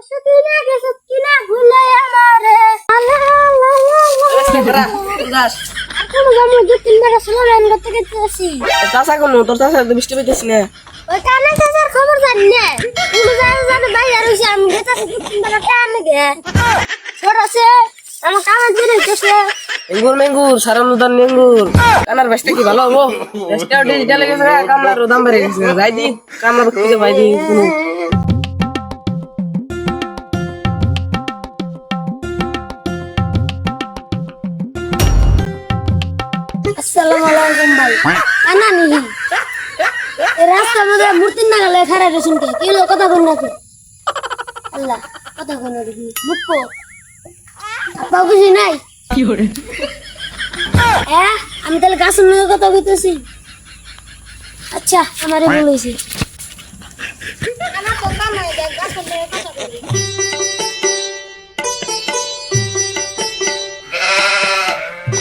কিনা গেছে কিনা ভুলে আমারে খবর জানি না আমার কামে দিনে গেছে। এঙ্গুর মেঙ্গুর সারা নদান নেঙ্গুর কানার বেশটা কি ভালো হব বেশটাও ডিজিটাল গেছে কামলার দাম বেড়ে গেছে। যাই কামলার খুঁজে পাই আসসালামু আলাইকুম ভাই। কানা নিহি এই রাস্তার মধ্যে মূর্তি না গেলে খারা রেশন কে? কি কথা বল না আল্লাহ কথা বল না দেখি। মুখ আপা বুঝি নাই? হ্যাঁ আমি তাহলে গাছের মধ্যে কথা বলতেছি আচ্ছা আমারে বলেছি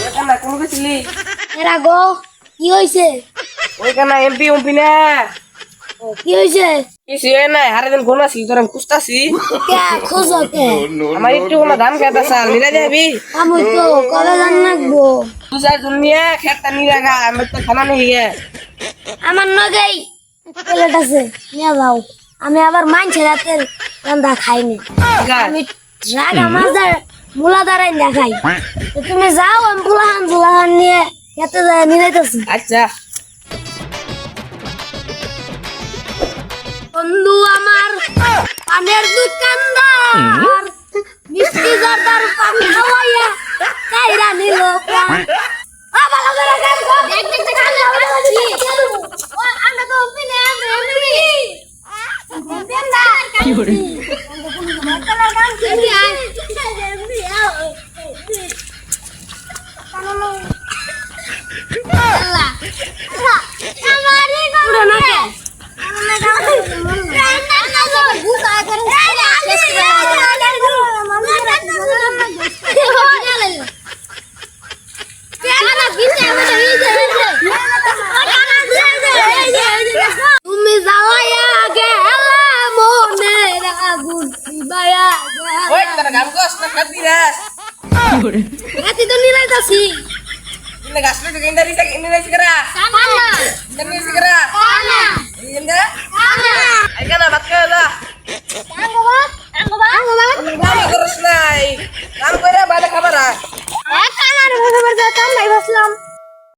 কানা কোনো গেছিলি এরা গো কি হয়েছে ওই কানা এমপি এমপি না। কি হয়েছে কিছু নাই হারে দিন ঘুম আসি তোর আমি খুঁজতাছি। কে আমার একটু কোনো ধান খেতে চাল নিরা যাবি আমি তো কবে রাখব খেতটা রাখা আমি তো খানা নিয়ে গিয়ে। আমার নগেই প্লেট আছে নিয়ে যাও। আমি আবার মানছি রাতের রান্না খাইনি। আমি রাগা মাছ মুলা দাঁড়াই না খাই তুমি যাও আমি ফুলাহান ফুলাহান নিয়ে যায় নিয়ে যাইতেছি। আচ্ছা। বন্ধু আমার পানের দোকানদার। মিষ্টি জর্দার পান খাওয়াইয়া কাইরা নিল। প্রাণ আ, করে Woi, kita kamu kos, nak ganti das. Ganti itu nilai tak sih? Ini gas lu juga dari segi nilai segera. Sama. ini segera. Sama. Iya enggak? Sama. Ayo kan abad ke lah. Anggo banget. Anggo banget. Anggo banget. Anggo banget.